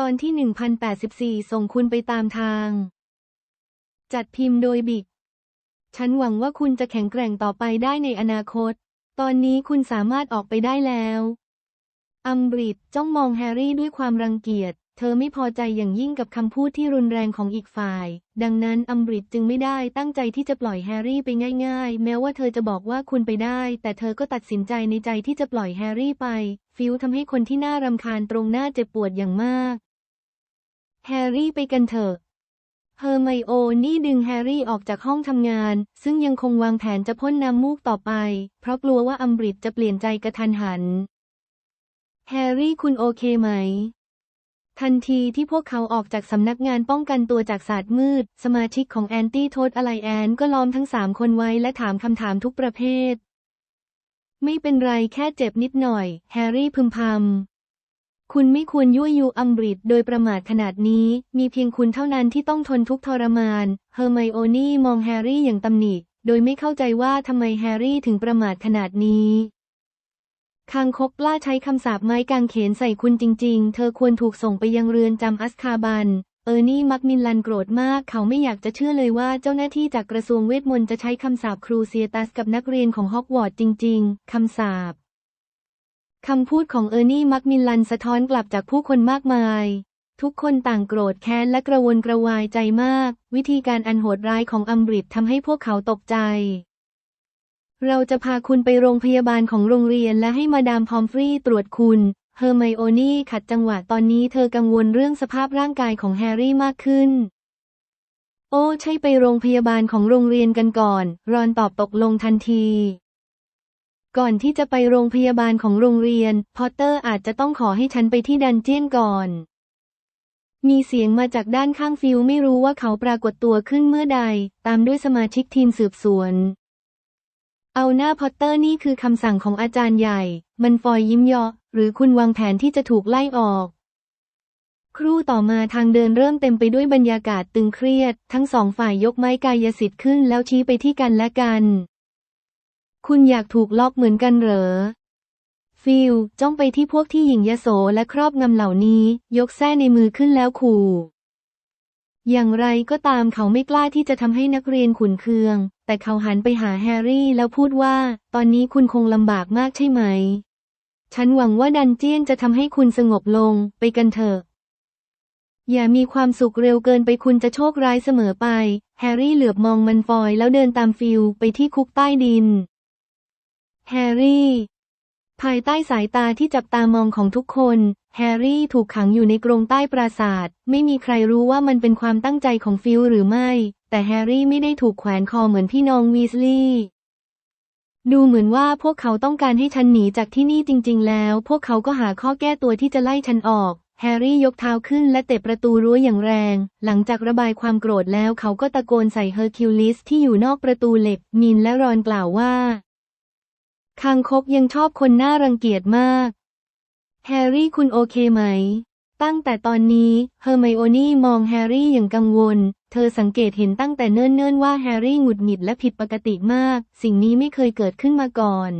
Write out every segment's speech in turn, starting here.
ตอนที่ 1084 ส่งคุณไปตามทาง จัดพิมพ์โดยบิก ฉันหวังว่าคุณจะแข็งแกร่งต่อไปได้ในอนาคต ตอนนี้คุณสามารถออกไปได้แล้ว อัมบริดจ้องมองแฮร์รี่ด้วยความรังเกียจ เธอไม่พอใจอย่างยิ่งกับคำพูดที่รุนแรงของอีกฝ่าย ดังนั้นอัมบริดจึงไม่ได้ตั้งใจที่จะปล่อยแฮร์รี่ไปง่าย ๆ แม้ว่าเธอจะบอกว่าคุณไปได้ แต่เธอก็ตัดสินใจในใจที่จะปล่อยแฮร์รี่ไป ฟิลทำให้คนที่น่ารำคาญตรงหน้าเจ็บปวดอย่างมาก แฮร์รี่ไปกันเถอะ เฮอร์ไมโอนี่ดึงแฮร์รี่ออกจากห้องทำงาน ซึ่งยังคงวางแผนจะพ่นน้ำมูกต่อไป เพราะกลัวว่าอัมบริดจะเปลี่ยนใจกระทันหัน แฮร์รี่คุณโอเคไหม ทันทีที่พวกเขาออกจากสำนักงานป้องกันตัวจากศาสตร์มืด สมาชิกของแอนตี้โทษอะไรแอนก็ล้อมทั้งสามคนไว้และถามคำถามทุกประเภท ไม่เป็นไรแค่เจ็บนิดหน่อย แฮร์รี่พึมพำ คุณไม่ควรยั่วยุอัมบริดโดยประมาทขนาดนี้ มีเพียงคุณเท่านั้นที่ต้องทนทุกทรมาน เฮอร์ไมโอนี่มองแฮร์รี่อย่างตำหนิ โดยไม่เข้าใจว่าทำไมแฮร์รี่ถึงประมาทขนาดนี้คางคกกล้าใช้คำสาปไม้กางเขนใส่คุณจริง ๆ เธอควรถูกส่งไปยังเรือนจำอัสคาบัน เออร์นี่มักมินลันโกรธมาก เขาไม่อยากจะเชื่อเลยว่าเจ้าหน้าที่จากกระทรวงเวทมนต์จะใช้คำสาปครูเซียตัสกับนักเรียนของฮอกวอตส์จริง ๆ คำสาป คำพูดของเออร์นี่มักมินลันสะท้อนกลับจากผู้คนมากมาย ทุกคนต่างโกรธแค้นและกระวนกระวายใจมาก วิธีการอันโหดร้ายของอัมบริดทำให้พวกเขาตกใจ เราจะพาคุณไปโรงพยาบาลของโรงเรียนและให้มาดามพอมฟรีตรวจคุณ เฮอร์ไมโอนี่ขัดจังหวะตอนนี้เธอกังวลเรื่องสภาพร่างกายของแฮร์รี่มากขึ้น โอ้ใช่ไปโรงพยาบาลของโรงเรียนกันก่อน รอนตอบตกลงทันที ก่อนที่จะไปโรงพยาบาลของโรงเรียน พอตเตอร์อาจจะต้องขอให้ฉันไปที่ดันเจียนก่อน มีเสียงมาจากด้านข้างฟิลไม่รู้ว่าเขาปรากฏตัวขึ้นเมื่อใด ตามด้วยสมาชิกทีมสืบสวน เอาหน้าพอตเตอร์นี่คือคำสั่งของอาจารย์ใหญ่ มันฟอยยิ้มเยาะหรือคุณวางแผนที่จะถูกไล่ออกครู่ต่อมาทางเดินเริ่มเต็มไปด้วยบรรยากาศตึงเครียด ทั้งสองฝ่ายยกไม้กายสิทธิ์ขึ้นแล้วชี้ไปที่กันและกัน คุณอยากถูกล็อกเหมือนกันเหรอ ฟิลจ้องไปที่พวกที่หญิงยโสและครอบงำเหล่านี้ ยกแส้ในมือขึ้นแล้วขู่ อย่างไรก็ตามเขาไม่กล้าที่จะทำให้นักเรียนขุนเคือง แต่เขาหันไปหาแฮร์รี่แล้วพูดว่า ตอนนี้คุณคงลำบากมากใช่ไหม ฉันหวังว่าดันเจียนจะทำให้คุณสงบลง ไปกันเถอะอย่ามีความสุขเร็วเกินไปคุณจะโชคร้ายเสมอไป แฮร์รี่เหลือบมองมันฟอยแล้วเดินตามฟิลไปที่คุกใต้ดิน แฮร์รี่ ภายใต้สายตาที่จับตามองของทุกคน แฮร์รี่ถูกขังอยู่ในกรงใต้ปราสาท ไม่มีใครรู้ว่ามันเป็นความตั้งใจของฟิลหรือไม่ แต่แฮร์รี่ไม่ได้ถูกแขวนคอเหมือนพี่น้องวีสลีย์ดูเหมือนว่าพวกเขาต้องการให้ฉันหนีจากที่นี่จริง ๆ แล้ว พวกเขาก็หาข้อแก้ตัวที่จะไล่ฉันออก แฮร์รี่ยกเท้าขึ้นและเตะประตูรั้วอย่างแรง หลังจากระบายความโกรธแล้วเขาก็ตะโกนใส่เฮอร์คิวลิสที่อยู่นอกประตูเหล็ก มินและรอนกล่าวว่า คางคกยังชอบคนน่ารังเกียจมาก แฮร์รี่คุณโอเคไหม ตั้งแต่ตอนนี้เฮอร์ไมโอนี่มองแฮร์รี่อย่างกังวล เธอสังเกตเห็นตั้งแต่เนิ่นๆว่าแฮร์รี่หงุดหงิดและผิดปกติมาก สิ่งนี้ไม่เคยเกิดขึ้นมาก่อน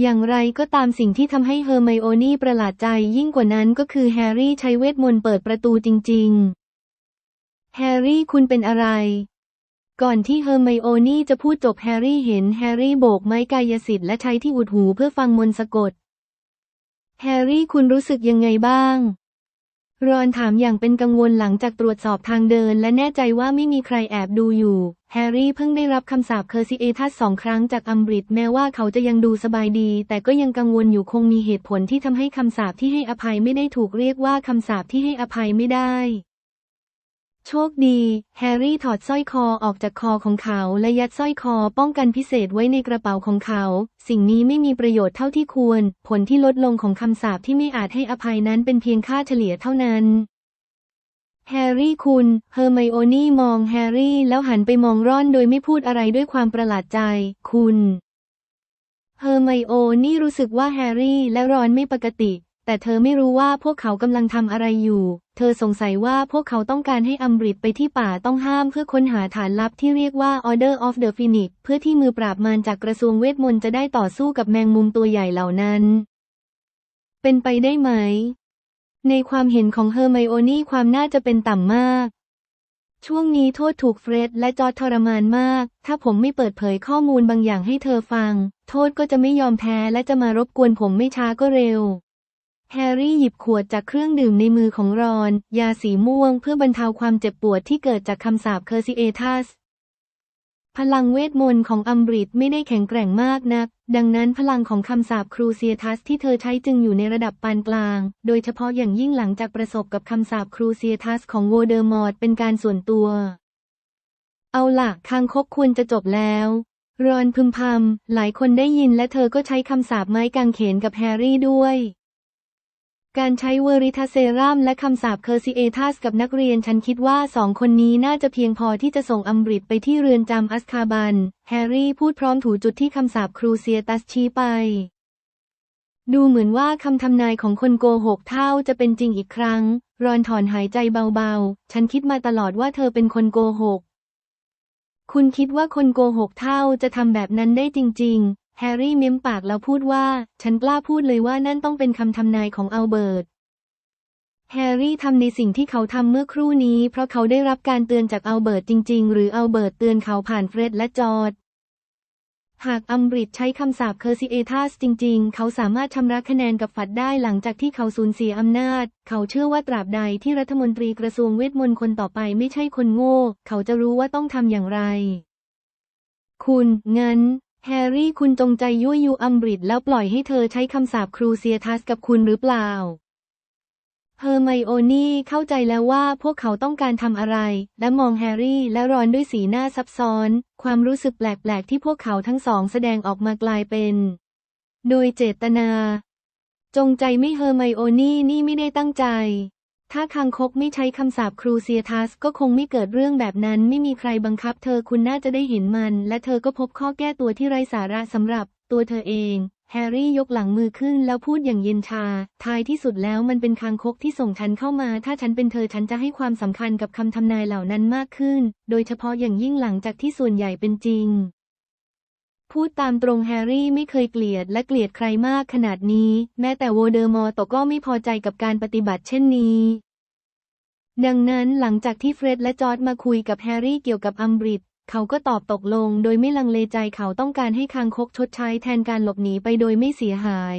อย่างไรก็ตามสิ่งที่ทำให้เฮอร์ไมโอนี่ประหลาดใจยิ่งกว่านั้นก็คือแฮร์รี่ใช้เวทมนต์เปิดประตูจริง ๆ แฮร์รี่คุณเป็นอะไร ก่อนที่เฮอร์ไมโอนี่จะพูดจบแฮร์รี่เห็นแฮร์รี่โบกไม้กายสิทธิ์และใช้ที่อุดหูเพื่อฟังมนต์สะกด แฮร์รี่คุณรู้สึกยังไงบ้าง รอนถามอย่างเป็นกังวลหลังจากตรวจสอบทางเดิน และแน่ใจว่าไม่มีใครแอบดูอยู่ แฮร์รี่เพิ่งได้รับคำสาปเคอร์ซิเอทัสสองครั้งจากอัมบริดแม้ว่าเขาจะยังดูสบายดี แต่ก็ยังกังวลอยู่คงมีเหตุผลที่ทำให้คำสาปที่ให้อภัยไม่ได้ถูกเรียกว่าคำสาปที่ให้อภัยไม่ได้ โชคดี แฮร์รี่ถอดสร้อยคอออกจากคอของเขา และยัดสร้อยคอป้องกันพิเศษไว้ในกระเป๋าของเขา สิ่งนี้ไม่มีประโยชน์เท่าที่ควร ผลที่ลดลงของคำสาปที่ไม่อาจให้อภัยนั้นเป็นเพียงค่าเฉลี่ยเท่านั้น แฮร์รี่คุณ เฮอร์ไมโอนี่มองแฮร์รี่แล้วหันไปมองร่อนโดยไม่พูดอะไรด้วยความประหลาดใจ คุณเฮอร์ไมโอนี่รู้สึกว่าแฮร์รี่และรอนไม่ปกติ แต่เธอไม่รู้ว่าพวกเขากำลังทำอะไรอยู่ เธอสงสัยว่าพวกเขาต้องการให้อัมบริดไปที่ป่าต้องห้ามเพื่อค้นหาฐานลับที่เรียกว่า Order of the Phoenix เพื่อที่มือปราบมารจากกระทรวงเวทมนต์จะได้ต่อสู้กับแมงมุมตัวใหญ่เหล่านั้น เป็นไปได้ไหม ในความเห็นของเฮอร์ไมโอนี่ความน่าจะเป็นต่ำมาก ช่วงนี้โทษถูกเฟรดและจอร์ทรมานมาก ถ้าผมไม่เปิดเผยข้อมูลบางอย่างให้เธอฟัง โทษก็จะไม่ยอมแพ้และจะมารบกวนผมไม่ช้าก็เร็ว แฮร์รี่หยิบขวดจากเครื่องดื่มในมือของรอน ยาสีม่วงเพื่อบรรเทาความเจ็บปวดที่เกิดจากคำสาปเคอร์ซิเอทัสพลังเวทมนต์ของอัมบริดไม่ได้แข็งแกร่งมากนัก ดังนั้นพลังของคำสาปครูเซียทัสที่เธอใช้จึงอยู่ในระดับปานกลาง โดยเฉพาะอย่างยิ่งหลังจากประสบกับคำสาปครูเซียทัสของโวเดอร์มอร์ตเป็นการส่วนตัว เอาล่ะคางคกควรจะจบแล้ว รอนพึมพำหลายคนได้ยินและเธอก็ใช้คำสาปไม้กางเขนกับแฮร์รี่ด้วย การใช้เวอริทาเซรัมและคำสาปเคอร์ซิเอทัสกับนักเรียนฉันคิดว่าสองคนนี้น่าจะเพียงพอที่จะส่งอัมบริดไปที่เรือนจำอัสคาบัน แฮร์รี่พูดพร้อมถูจุดที่คำสาปครูเซียตัสชี้ไป ดูเหมือนว่าคำทำนายของคนโกหกเท่าจะเป็นจริงอีกครั้ง รอนถอนหายใจเบาๆ ฉันคิดมาตลอดว่าเธอเป็นคนโกหก คุณคิดว่าคนโกหกเท่าจะทำแบบนั้นได้จริง ๆ แฮร์รี่เม้มปากแล้วพูดว่า ฉันกล้าพูดเลยว่านั่นต้องเป็นคำทำนายของอัลเบิร์ต แฮร์รี่ทำในสิ่งที่เขาทำเมื่อครู่นี้ เพราะเขาได้รับการเตือนจากอัลเบิร์ตจริง ๆ หรืออัลเบิร์ตเตือนเขาผ่านเฟร็ดและจอร์ดหากอัมบริดใช้คำสาปเคอร์ซิเอทัสจริง ๆ เขาสามารถชำระคะแนนกับฝัดได้หลังจากที่เขาสูญเสียอำนาจ เขาเชื่อว่าตราบใดที่รัฐมนตรีกระทรวงเวทมนต์คนต่อไปไม่ใช่คนโง่ เขาจะรู้ว่าต้องทำอย่างไร คุณ งั้น แฮร์รี่คุณจงใจยั่วยุอัมบริดแล้วปล่อยให้เธอใช้คำสาปครูเซียทัสกับคุณหรือเปล่า เฮอร์ไมโอนี่เข้าใจแล้วว่าพวกเขาต้องการทำอะไร และมองแฮร์รี่และรอนด้วยสีหน้าซับซ้อน ความรู้สึกแปลกๆ ที่พวกเขาทั้งสองแสดงออกมากลายเป็น โดยเจตนา จงใจไม่เฮอร์ไมโอนี่นี่ไม่ได้ตั้งใจ ถ้าคางคกไม่ใช้คำสาปครูเซียทัสก็คงไม่เกิดเรื่องแบบนั้น ไม่มีใครบังคับเธอคุณน่าจะได้เห็นมัน และเธอก็พบข้อแก้ตัวที่ไร้สาระสำหรับตัวเธอเอง แฮร์รี่ยกหลังมือขึ้นแล้วพูดอย่างเย็นชา ท้ายที่สุดแล้วมันเป็นคางคกที่ส่งฉันเข้ามา ถ้าฉันเป็นเธอฉันจะให้ความสำคัญกับคำทำนายเหล่านั้นมากขึ้น โดยเฉพาะอย่างยิ่งหลังจากที่ส่วนใหญ่เป็นจริง พูดตามตรงแฮร์รี่ไม่เคยเกลียดและเกลียดใครมากขนาดนี้ แม้แต่โวเดอร์มอร์ตก็ไม่พอใจกับการปฏิบัติเช่นนี้ ดังนั้นหลังจากที่เฟร็ดและจอร์ดมาคุยกับแฮร์รี่เกี่ยวกับอัมบริดเขาก็ตอบตกลงโดยไม่ลังเลใจเขาต้องการให้คางคกชดใช้แทนการหลบหนีไปโดยไม่เสียหาย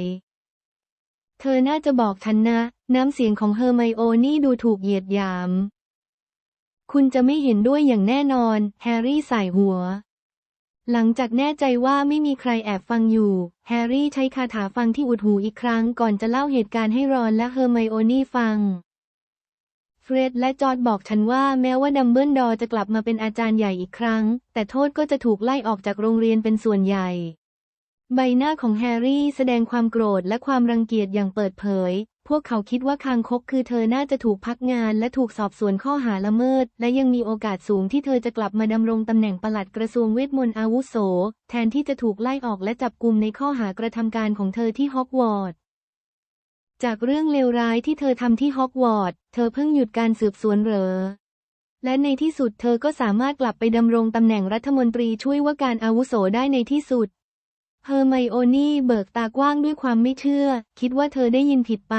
เธอน่าจะบอกฉันนะ น้ำเสียงของเฮอร์ไมโอนี่ดูถูกเหยียดหยาม คุณจะไม่เห็นด้วยอย่างแน่นอน แฮร์รี่ใส่หัว หลังจากแน่ใจว่าไม่มีใครแอบฟังอยู่ แฮร์รี่ใช้คาถาฟังที่อุดหูอีกครั้งก่อนจะเล่าเหตุการณ์ให้รอนและเฮอร์ไมโอนี่ฟัง เฟร็ดและจอร์ดบอกฉันว่าแม้ว่าดัมเบิลดอร์จะกลับมาเป็นอาจารย์ใหญ่อีกครั้ง แต่โทษก็จะถูกไล่ออกจากโรงเรียนเป็นส่วนใหญ่ ใบหน้าของแฮร์รี่แสดงความโกรธและความรังเกียจอย่างเปิดเผย พวกเขาคิดว่าคางคกคือเธอน่าจะถูกพักงานและถูกสอบสวนข้อหาละเมิด และยังมีโอกาสสูงที่เธอจะกลับมาดำรงตำแหน่งปลัดกระทรวงเวทมนต์อาวุโส แทนที่จะถูกไล่ออกและจับกุมในข้อหากระทำการของเธอที่ฮอกวอตส์ จากเรื่องเลวร้ายที่เธอทำที่ฮอกวอตส์เธอเพิ่งหยุดการสืบสวนเหรอ และในที่สุดเธอก็สามารถกลับไปดำรงตำแหน่งรัฐมนตรีช่วยว่าการอาวุโสได้ในที่สุดเฮอร์ไมโอนี่เบิกตากว้างด้วยความไม่เชื่อ คิดว่าเธอได้ยินผิดไป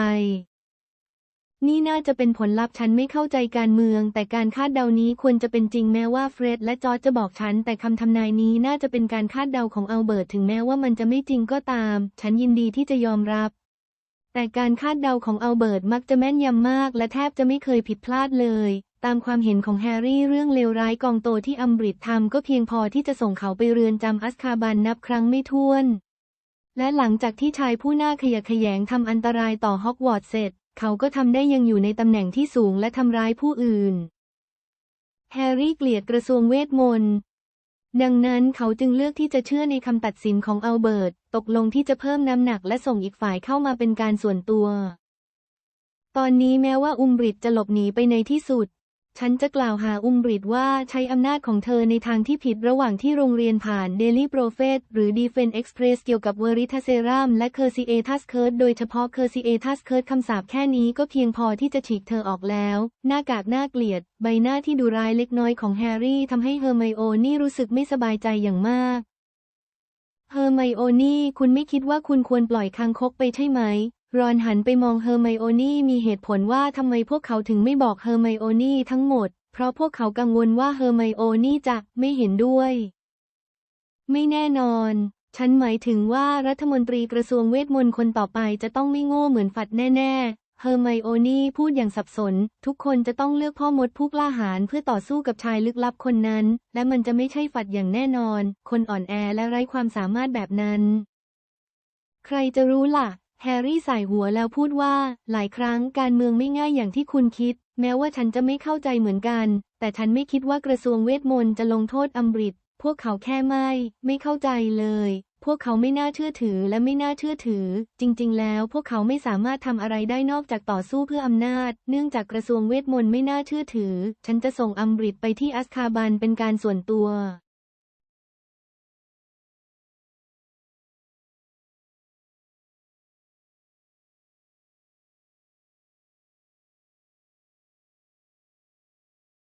นี่น่าจะเป็นผลลัพธ์ฉันไม่เข้าใจการเมือง แต่การคาดเดานี้ควรจะเป็นจริงแม้ว่าเฟร็ดและจอร์จจะบอกฉัน แต่คำทำนายนี้น่าจะเป็นการคาดเดาของอัลเบิร์ตถึงแม้ว่ามันจะไม่จริงก็ตาม ฉันยินดีที่จะยอมรับ แต่การคาดเดาของอัลเบิร์ตมักจะแม่นยำมาก และแทบจะไม่เคยผิดพลาดเลย ตามความเห็นของแฮร์รี่เรื่องเลวร้ายกองโตที่อัมบริดทำก็เพียงพอที่จะส่งเขาไปเรือนจำอัสคาบันนับครั้งไม่ถ้วน และหลังจากที่ชายผู้น่าขยะแขยงทำอันตรายต่อฮอกวอตส์เสร็จ เขาก็ทำได้ยังอยู่ในตำแหน่งที่สูงและทำร้ายผู้อื่น แฮร์รี่เกลียดกระทรวงเวทมนต์ ดังนั้นเขาจึงเลือกที่จะเชื่อในคำตัดสินของอัลเบิร์ต ตกลงที่จะเพิ่มน้ำหนักและส่งอีกฝ่ายเข้ามาเป็นการส่วนตัว ตอนนี้แม้ว่าอุมบริดจะหลบหนีไปในที่สุด ฉันจะกล่าวหาอุมบริดว่าใช้อำนาจของเธอในทางที่ผิดระหว่างที่โรงเรียนผ่าน Daily Prophet หรือ Defense Express เกี่ยวกับเวอริทาเซรัมและ c u r s i a t u s Curse โดยเฉพาะ c u r s i a t u s Curse คำสาปแค่นี้ก็เพียงพอที่จะฉีกเธอออกแล้ว หน้ากากน่าเกลียด ใบหน้าที่ดุร้ายเล็กน้อยของแฮร์รี่ทำให้เฮอร์ไมโอนี่รู้สึกไม่สบายใจอย่างมากเฮอร์ไมโอนี่ คุณไม่คิดว่าคุณควรปล่อยคางคกไปใช่ไหม รอนหันไปมองเฮอร์ไมโอนี่มีเหตุผลว่าทำไมพวกเขาถึงไม่บอกเฮอร์ไมโอนี่ทั้งหมด เพราะพวกเขากังวลว่าเฮอร์ไมโอนี่จะไม่เห็นด้วย ไม่แน่นอน ฉันหมายถึงว่ารัฐมนตรีกระทรวงเวทมนตร์คนต่อไปจะต้องไม่โง่เหมือนฝัดแน่ๆ เฮอร์ไมโอนี่พูดอย่างสับสน ทุกคนจะต้องเลือกพ่อมดผู้กล้าหาญเพื่อต่อสู้กับชายลึกลับคนนั้น และมันจะไม่ใช่ฝัดอย่างแน่นอน คนอ่อนแอและไร้ความสามารถแบบนั้น ใครจะรู้ล่ะ แฮร์รี่ใส่หัวแล้วพูดว่า หลายครั้งการเมืองไม่ง่ายอย่างที่คุณคิด แม้ว่าฉันจะไม่เข้าใจเหมือนกัน แต่ฉันไม่คิดว่ากระทรวงเวทมนต์จะลงโทษอัมบริดพวกเขาแค่ไม่ ไม่เข้าใจเลย พวกเขาไม่น่าเชื่อถือและไม่น่าเชื่อถือ จริง ๆ แล้วพวกเขาไม่สามารถทำอะไรได้นอกจากต่อสู้เพื่ออำนาจ เนื่องจากกระทรวงเวทมนต์ไม่น่าเชื่อถือ ฉันจะส่งอัมบริดไปที่อัสคาบันเป็นการส่วนตัว